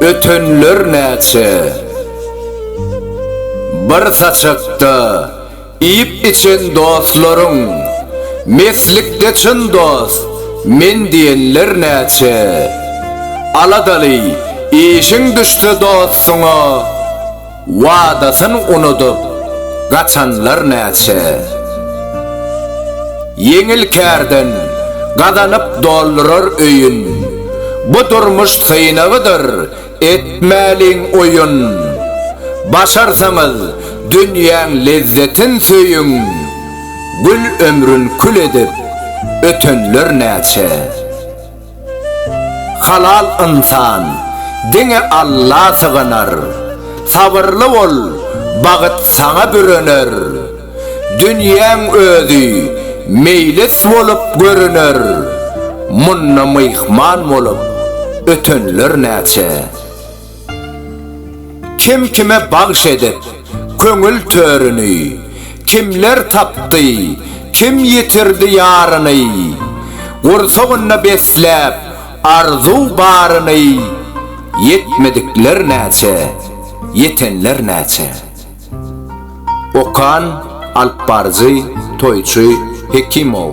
ötönler näçe? Bir saçakta iyip içen dostlarım, meslikde çın dost, men diyenler näçe? Aladaly, işin düştü dostuna, vadasın unutup, gaçanlar näçe? Yengil kärden, gadanıp doldurur öyün, bu durmuş sıyınağıdır, etmälin oyun. Başarsanız dünyanın lezzetin söyün, gül ömrün kül edip, ötönler näçe? Halal insan, dine Allah sığınar, sabırlı ol, bağıt sana bürünür. Dünyan özü, meylis olup görünür, munna mıyhman olup, ötönler näçe? Kim kime bağış edip, köngül törünü, kimler taptı, kim yitirdi yarını, Ursoğunna beslep, arzu barını, yetmedikler näçe, yetenler näçe. Okan Alparzi Toyçu Hekimov